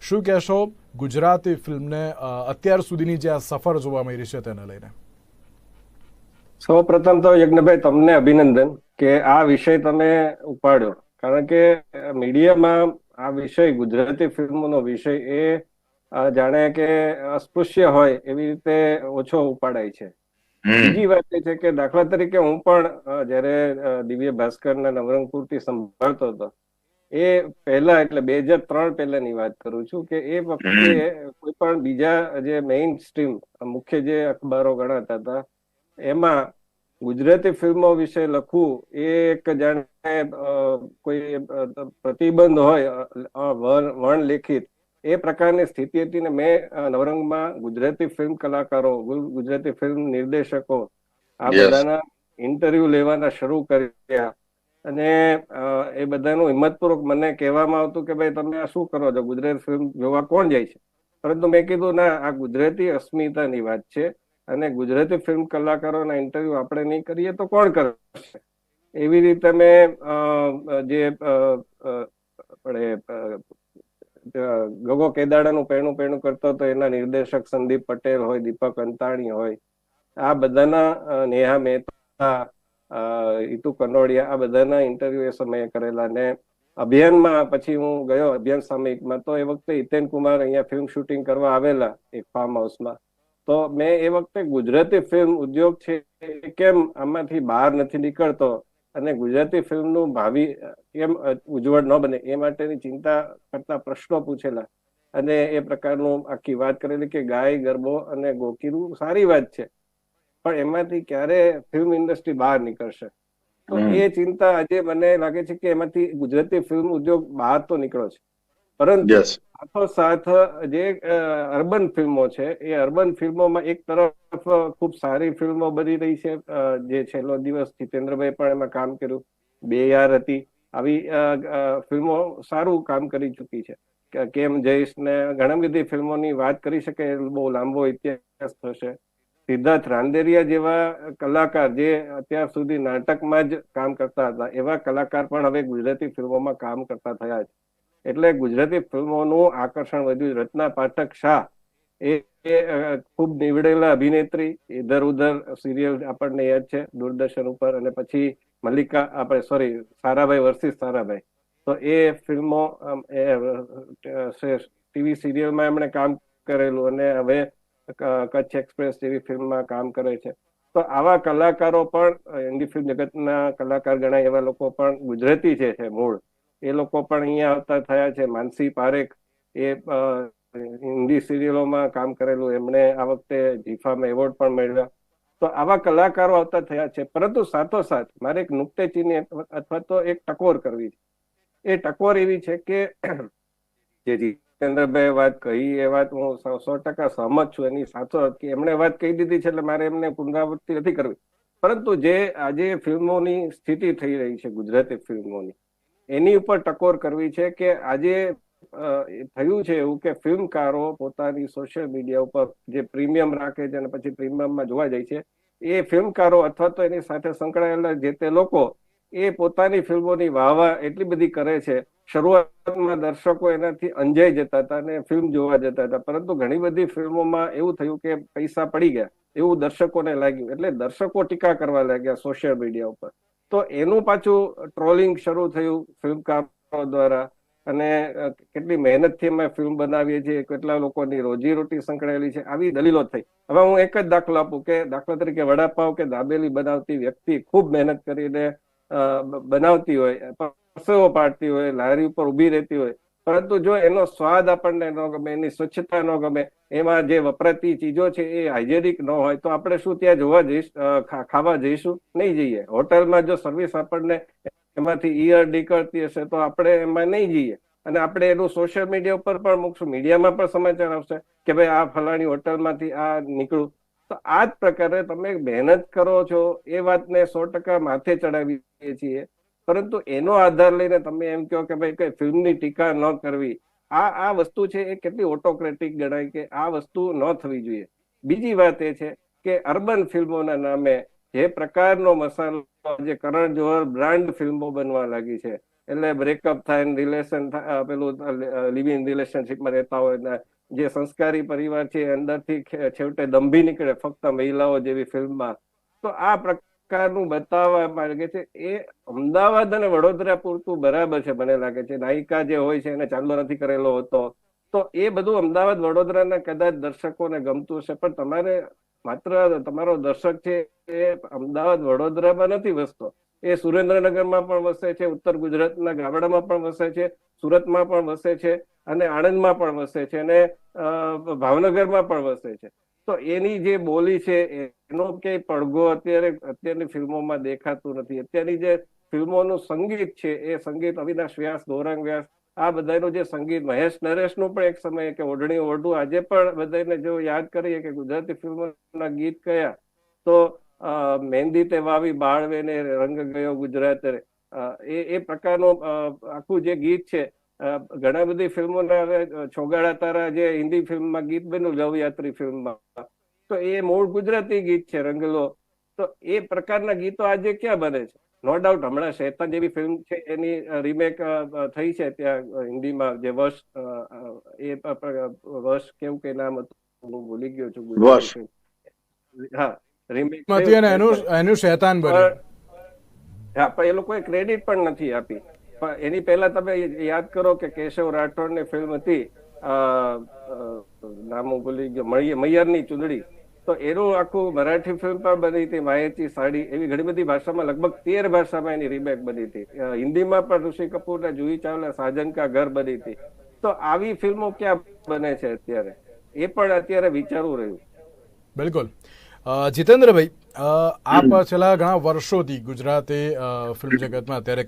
શું કહેશો? ગુજરાતી ફિલ્મને અત્યાર સુધીની જે આ સફર જોવા મળી છે તેને લઈને. સૌ પ્રથમ તો યજ્ઞભાઈ તમને અભિનંદન કે આ વિષય તમે ઉપાડ્યો. કારણ કે મીડિયામાં આ વિષય ગુજરાતી ફિલ્મનો વિષય એ જાણે કે અસ્પૃશ્ય હોય એવી રીતે ઓછો ઉપાડાય છે. બીજી વાત એ છે કે દાખલા તરીકે હું પણ જયારે દિવ્ય ભાસ્કરના નવરંગપુરથી સંભાળતો હતો એ પહેલા એટલે બે હજાર ત્રણ પહેલાની વાત કરું છું કે એ વખતે કોઈ પણ બીજા જે મેઇન સ્ટ્રીમ મુખ્ય જે અખબારો ગણાતા હતા એમાં ગુજરાતી ફિલ્મો વિશે લખવું એ એક જાણે કોઈ પ્રતિબંધ હોય વર્ણ લેખિત વર્ણલેખિત એ પ્રકારની સ્થિતિ હતી ને મેં નવરંગમાં ગુજરાતી ફિલ્મ કલાકારો ગુજરાતી ફિલ્મ નિર્દેશકો આ બધાના ઇન્ટરવ્યુ લેવાના શરૂ કર્યા. અને એ બધાનું હિંમતપૂર્વક મને કહેવામાં આવતું કે ભાઈ તમે આ શું કરો છો? ગુજરાતી ફિલ્મ જોવા કોણ જાય છે? પરંતુ મેં કીધું, ના, આ ગુજરાતી અસ્મિતાની વાત છે અને ગુજરાતી ફિલ્મ કલાકારોના ઇન્ટરવ્યુ આપણે નહીં કરીએ તો કોણ કરશે એવી રીતે મેં જે આપણે ગગો કેદાડાનું પહેણું પહેણું કરતો હતો, એના નિર્દેશક સંદીપ પટેલ હોય, દીપક અંતાણી હોય, આ બધાના નેહા મહેતા અ, ઈતુ કનોડિયા આ બધાના ઇન્ટરવ્યુ એ સમયે કરેલા ને અભિયાનમાં પછી હું ગયો અભિયાન સામયિકમાં તો એ વખતે હિતેન કુમાર અહીંયા ફિલ્મ શૂટિંગ કરવા આવેલા એક ફાર્મ હાઉસમાં તો મેં એ વખતે ગુજરાતી ફિલ્મ ઉદ્યોગ છે કેમ આમાંથી બહાર નથી નીકળતો અને ગુજરાતી ફિલ્મનું ભાવિ કેમ ઉજ્જવળ ન બને એ માટેની ચિંતા કરતા પ્રશ્નો પૂછેલા. અને એ પ્રકારનું આખી વાત કરેલી કે ગાય ગરબો અને ગોકીરું સારી વાત છે. પણ એમાંથી ક્યારે ફિલ્મ ઇન્ડસ્ટ્રી બહાર નીકળશે? તો એ ચિંતા આજે મને લાગે છે કે એમાંથી ગુજરાતી ફિલ્મ ઉદ્યોગ બહાર તો નીકળો છે. પરંતુ સાથો સાથોસાથ જે અર્બન ફિલ્મો છે એ અર્બન ફિલ્મોમાં એક તરફ ખૂબ સારી ફિલ્મો બની રહી છે જે છેલ્લો દિવસ જીતેન્દ્રભાઈ પણ એમાં કામ કર્યું. બે યાર હતી. આવી ફિલ્મો સારું કામ કરી ચૂકી છે. કેમ જઈશ ને ઘણી બધી ફિલ્મોની વાત કરી શકે બહુ લાંબો ઇતિહાસ થશે. સિદ્ધાર્થ રાંદેરિયા જેવા કલાકાર જે અત્યાર સુધી નાટકમાં જ કામ કરતા હતા, એવા કલાકાર પણ હવે ગુજરાતી ફિલ્મોમાં કામ કરતા થયા છે. એટલે ગુજરાતી ફિલ્મોનું આકર્ષણ વધ્યું રચના પાઠક શાહ એ ખૂબ નીવડેલા અભિનેત્રી. ઇધર ઉધર સિરિયલ આપણને યાદ છે, દૂરદર્શન ઉપર અને પછી મલ્લિકા, આપણે સોરી સારાભાઈ વર્સિસ સારાભાઈ. તો એ ફિલ્મો ટીવી સિરિયલમાં એમણે કામ કરેલું અને હવે કચ્છ એક્સપ્રેસ જેવી ફિલ્મમાં કામ કરે છે. તો આવા કલાકારો પણ હિન્દી ફિલ્મ જગતના કલાકાર ગણાય એવા લોકો પણ ગુજરાતી છે છે મૂળ, એ લોકો પણ અહીંયા આવતા થયા છે. માનસી પારેખ એ હિન્દી સિરિયલોમાં કામ કરેલું, એમણે આ વખતે જીફામાં એવોર્ડ પણ મેળવ્યા. તો આવા કલાકારો આવતા થયા છે. પરંતુ સાથોસાથ મારે એક નુક્તેચીની અથવા તો એક ટકોર કરવી છે. એ ટકોર એવી છે કે જે જીતેન્દ્રભાઈ વાત કહી, એ વાત હું સો ટકા સહમત છું. એની સાચો કે એમણે વાત કહી દીધી છે એટલે મારે એમને પુનરાવૃત્તિ નથી કરવી. પરંતુ જે આજે ફિલ્મોની સ્થિતિ થઈ રહી છે, ગુજરાતી ફિલ્મોની, એની ઉપર ટકોર કરવી છે કે આજે થયું છે એવું કે ફિલ્મકારો પોતાની સોશિયલ મીડિયા ઉપર જે પ્રીમિયમ રાખે છે અને પછી પ્રીમિયમમાં જોવા જાય છે, એ ફિલ્મકારો અથવા તો એની સાથે સંકળાયેલા જે તે લોકો, એ પોતાની ફિલ્મોની વાહવા એટલી બધી કરે છે શરૂઆતમાં દર્શકો એનાથી અંજાઈ જતા હતા અને ફિલ્મ જોવા જતા હતા. પરંતુ ઘણી બધી ફિલ્મોમાં એવું થયું કે પૈસા પડી ગયા. એવું દર્શકોને લાગ્યું. એટલે દર્શકો ટીકા કરવા લાગ્યા સોશિયલ મીડિયા ઉપર. તો એનું પાછું ટ્રોલિંગ શરૂ થયું ફિલ્મકારો દ્વારા. અને કેટલી મહેનતથી અમે ફિલ્મ બનાવીએ છીએ, કેટલા લોકોની રોજીરોટી સંકળાયેલી છે, આવી દલીલો થઈ. હવે હું એક જ દાખલો આપું કે, દાખલા તરીકે વડાપાવ કે દાબેલી બનાવતી વ્યક્તિ ખૂબ મહેનત કરીને બનાવતી હોય. પરસેવો પાડતી હોય, લારી ઉપર ઊભી રહેતી હોય. પરંતુ જો એનો સ્વાદ આપણને ન ગમે, એની સ્વચ્છતા ન ગમે, એમાં જે વપરાતી ચીજો છે એ હાઇજેનિક ન હોય, તો આપણે શું ત્યાં જોવા જઈશ ખાવા જઈશું? નહીં જઈએ. હોટલમાં જો સર્વિસ આપણને એમાંથી ઈયર નીકળતી હશે, તો આપણે એમાં નહીં જઈએ. અને આપણે એનું સોશિયલ મીડિયા ઉપર પણ મૂકશું. મીડિયામાં પણ સમાચાર આવશે કે ભાઈ આ ફલાણી હોટલમાંથી આ નીકળું. તો આ જ પ્રકારે તમે મહેનત કરો છો, એ વાતને સો ટકા માથે ચડાવીએ છીએ. પરંતુ એનો આધાર લઈને તમે એમ કહો કે ભાઈ કઈ ફિલ્મની ટીકા ન કરવી, આ આ વસ્તુ છે એ કેટલી ઓટોક્રેટિક ગણાય કે આ વસ્તુ ન થવી જોઈએ. બીજી વાત એ છે કે અર્બન ફિલ્મોના નામે જે પ્રકારનો મસાલો જે કરણ જોહર બ્રાન્ડ ફિલ્મો બનવા લાગી છે, એટલે બ્રેકઅપ થાય રિલેશન પેલું લિવિંગ રિલેશનશીપમાં રહેતા હોય જે સંસ્કારી પરિવાર છે અંદરથી છેવટે દંભી નીકળે ફક્ત મહિલાઓ જેવી ફિલ્મમાં. તો આ પ્રકારનું બતાવવા માંગે છે. એ અમદાવાદ અને વડોદરા પૂરતું બરાબર છે મને લાગે છે. નાયિકા જે હોય છે એને ચાંદલો નથી કરેલો હોતો. તો એ બધું અમદાવાદ, વડોદરાના કદાચ દર્શકોને ગમતું હશે. પણ તમારે માત્ર તમારો દર્શક છે એ અમદાવાદ, વડોદરામાં નથી વસતો. એ સુરેન્દ્રનગરમાં પણ વસે છે, ઉત્તર ગુજરાતના ગામડામાં પણ વસે છે, સુરતમાં પણ વસે છે અને આણંદમાં પણ વસે છે અને ભાવનગરમાં પણ વસે છે. તો એની જે બોલી છે, એનો કે પડઘો અત્યારે, અત્યારની ફિલ્મોમાં દેખાતું નથી અત્યારની જે ફિલ્મોનું સંગીત છે, એ સંગીત અવિનાશ વ્યાસ ગૌરાંગ વ્યાસ, આ બધાનું જે સંગીત, મહેશ નરેશનું પણ એક સમય કે ઓઢણી ઓઢું, આજે પણ બધાને જો યાદ કરીએ કે ગુજરાતી ફિલ્મોના ગીત કયા, તો મહેંદી તે વાવી બાળવે ને રંગ ગયો ગુજરાત. એ એ પ્રકારનું આખું જે ગીત છે ઘણા બધી ફિલ્મોના હવે છોગાડા તારા જે હિન્દી ફિલ્મમાં ગીત બન્યું લવયાત્રી ફિલ્મમાં તો એ મૂળ ગુજરાતી ગીત છે રંગલો. તો એ પ્રકારના ગીતો આજે ક્યાં બને છે? નો ડાઉટ હમણાં શેતાન જેવી ફિલ્મ છે એની રીમેક થઈ છે ત્યાં હિન્દીમાં જે અ, એ પ- કેવું કે નામ હતું હું ભૂલી ગયો છું વર્ષ હા રીમેક એનું એનું શેતાન બન્યું. હા પણ એ લોકોએ ક્રેડિટ પણ નથી આપી. એની પહેલા તમે યાદ કરો કે કેશવ રાઠોડની ફિલ્મ હતી નામ ભૂલી ગયો મૈયરની ચૂંદડી. તો એનું આખું મરાઠી ફિલ્મ પણ બની હતી માયેતી સાડી એવી ઘણી બધી ભાષામાં લગભગ તેર ભાષામાં એની રિમેક બની હતી. હિન્દીમાં પણ ઋષિ કપૂર ને જુહી ચાવલા સાજન કા ઘર બની હતી. તો આવી ફિલ્મો ક્યાં બને છે અત્યારે? એ પણ અત્યારે વિચારવું રહ્યું. બિલકુલ. જીતેન્દ્રભાઈ આપ છેલ્લા ઘણા વર્ષોથી ગુજરાતી ફિલ્મ જગતમાં અત્યારે